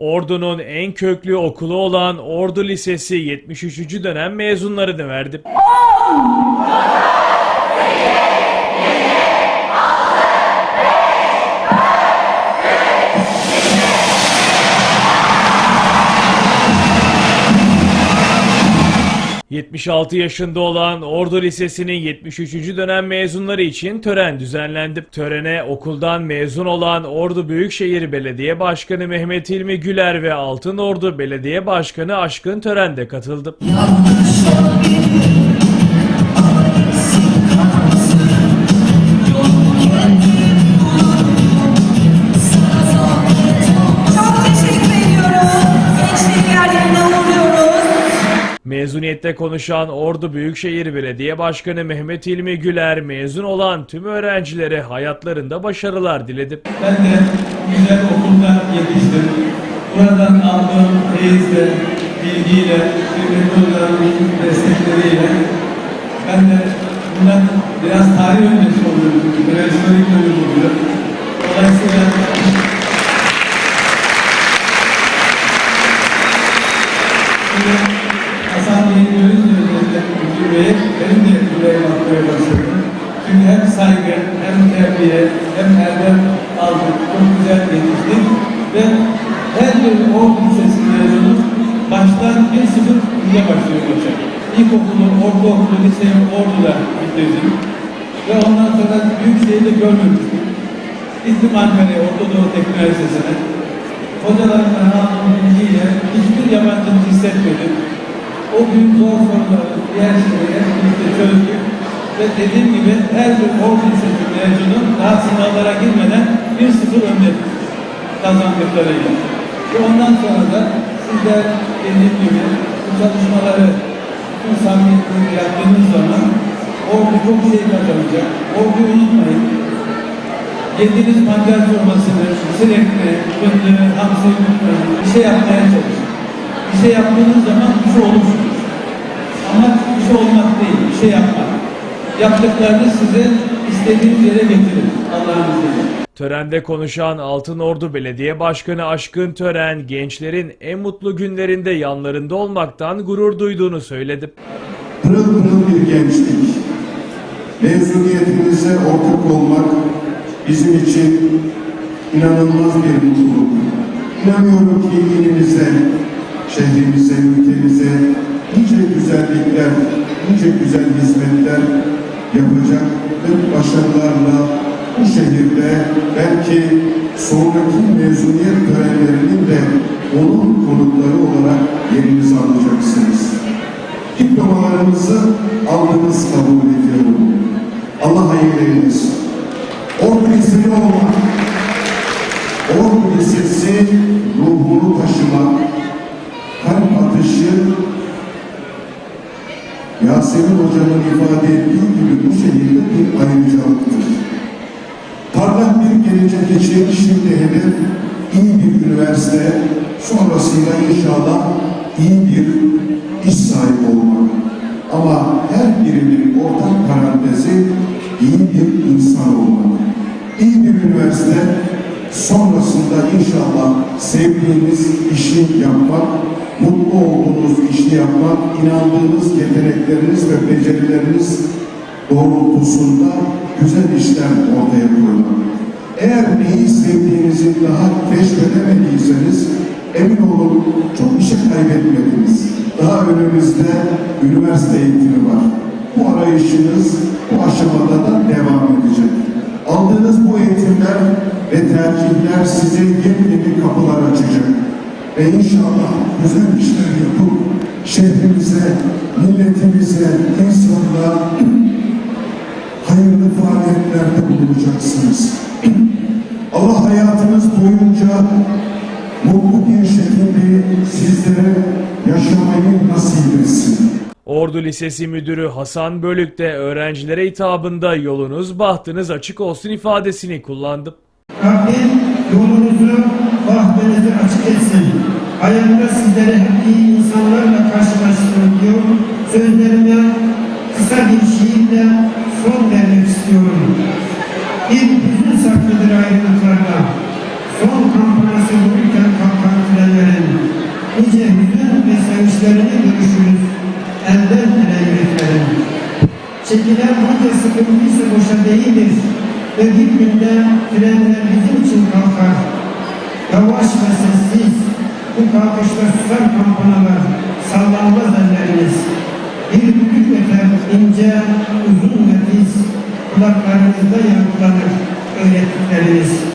Ordu'nun en köklü okulu olan Ordu Lisesi 73. dönem mezunlarını verdi. ...76 yaşında olan Ordu Lisesi'nin 73. dönem mezunları için tören düzenlendi. Törene okuldan mezun olan Ordu Büyükşehir Belediye Başkanı Mehmet İlmi Güler ve Altınordu Belediye Başkanı Aşkın Tören de katıldı. Çok Mezuniyette konuşan Ordu Büyükşehir Belediye Başkanı Mehmet İlmi Güler mezun olan tüm öğrencilere hayatlarında başarılar diledi. Ben de güzel okulda yetiştim. Buradan aldığım feyizle, bilgiyle, hocalarımın destekleriyle ben de bundan biraz tarih öncesi oluyorum. Öğrencilik bölüm benim de yüreğim atmaya başladı. Çünkü hem saygı, hem terbiye, hem erdem aldık. Çok güzel yetiştik. Ve her bir ordu lisesi mezunu baştan bir sıfır diye başlıyor hocam. İlkokulu, ortaokulu, liseyi orduda bitirdim. Ve ondan sonra büyük şehirde görmemiştim. Gittim Ankara'ya, Orta Doğu Teknik Üniversitesi'ne. Hocalarımdan aldığım bilgiyle hiçbir yabancılık hissetmedim. O gün zor soruları, diğer hep birlikte çözdük. Ve dediğim gibi her bir ordu lisesi mezunu daha sınavlara girmeden bir sıfır önde kazandıklarıyla. Ve ondan sonra da sizler dediğim gibi bu çalışmaları bütün samimiyetle yaptığınız zaman ordu çok şey kazanacak. Orduyu unutmayın. Yediğiniz pancar çorbasını, ekmeği, fındığı, unutmayın. Bir şey yapmaya çalışın. Bir şey yaptığınız zaman bir şey olursunuz. Ama bir şey olmak değil, bir şey yapmak. Yaptıklarını size istediğiniz yere getirin. Allah'ın izniyle. Törende konuşan Altınordu Belediye Başkanı Aşkın Tören, gençlerin en mutlu günlerinde yanlarında olmaktan gurur duyduğunu söyledi. Pırıl pırıl bir gençlik. Mezuniyetimize ortak olmak bizim için inanılmaz bir mutluluk. İnanıyorum ki ilimize, şehrimize, ülkemize nice güzellikler, nice güzel hizmetler yapacak ve başarılarla bu şehirde belki sonraki mezuniyet törenlerinin de onun konukları olarak yerinizi alacaksınız. Diplomalarınızı aldınız kabul ediyorum. Allah eylesin. Ordu Lisesi olmak, Ordu Lisesi Yasemin Hocam'ın ifade ettiği gibi bu şehirde bir ayrıcalıktır. Parlak bir gelecek için şimdi hedef iyi bir üniversite, sonrasında inşallah iyi bir iş sahibi olmak. Ama her birinin ortak parantezi iyi bir insan olmak. İyi bir üniversite, sonrasında inşallah sevdiğiniz işi yapmak, mutlu olduğunuz işi yapmak, inandığınız yetenekleriniz ve becerileriniz doğrultusunda güzel işler ortaya koymak. Eğer neyi sevdiğinizi daha keşfedemediyseniz emin olun çok bir şey kaybetmediniz. Daha önümüzde üniversite eğitimi var. Bu arayışınız bu aşamada da devam edecek. Aldığınız bu eğitimler ve tercihler size yepyeni kapılar açacak. Ve inşallah güzel işler yapıp şehrimize, milletimize, insanlığa hayırlı faaliyetlerde bulunacaksınız. Allah hayatınız boyunca mutlu bir şekilde sizlere yaşamayı nasip etsin. Ordu Lisesi Müdürü Hasan Bölük de öğrencilere hitabında yolunuz bahtınız açık olsun ifadesini kullandı. Rabbim yolunuzu, bahtınızı açık etsin. Hayatımda sizlere hep iyi insanlarla karşılaştım diyor. Sözlerime kısa bir şiirle son vermek istiyorum. Bir hüzün saklıdır ayrılıklarla. Son kampanası vururken kalkan trenlerin. Nice hüzün ve sevinçlerini görüşürüz. Elden ele yüreklerin. Çekilen bunca sıkıntıysa boşa değildir. Ve bir günde frenler bizim için kalkar. Yavaş ve sessiz, bu kalkışta susar kampanalar, sallanmaz elleriniz. Bir büyük öter, ince, uzun ve tiz, kulaklarınızda yankılanır öğrettikleriniz.